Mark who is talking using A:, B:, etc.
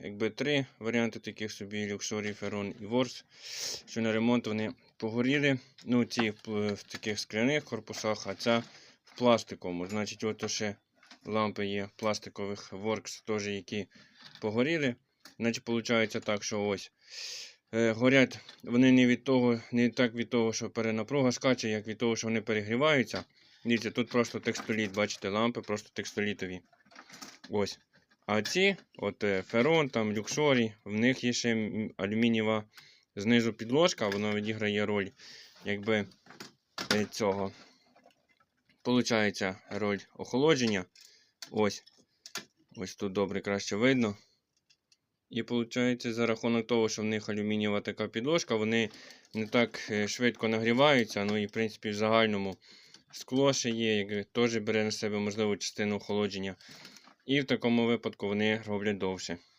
A: Якби- три варіанти таких собі люксорі, ферон і ворс, що на ремонт вони погоріли. Ну, ці в таких скляних корпусах, а ця в пластиковому. Значить, от ще лампи є пластикових Works, теж які погоріли. Значить, виходить так, що ось е, горять вони не від того, не так від того, що перенапруга скаче, як від того, що вони перегріваються. Дивіться, тут просто текстоліт, бачите, лампи просто текстолітові. Ось. А ці, от е, Ферон, там, Люксорі, в них є ще алюмінієва знизу підложка, вона відіграє роль якби е, цього. Получається роль охолодження. Ось. Ось тут добре краще видно. І виходить, за рахунок того, що в них алюмінієва така підложка, вони не так е, швидко нагріваються. Ну і в принципі в загальному скло ще є, яке теж бере на себе можливу частину охолодження. І в такому випадку вони роблять довше.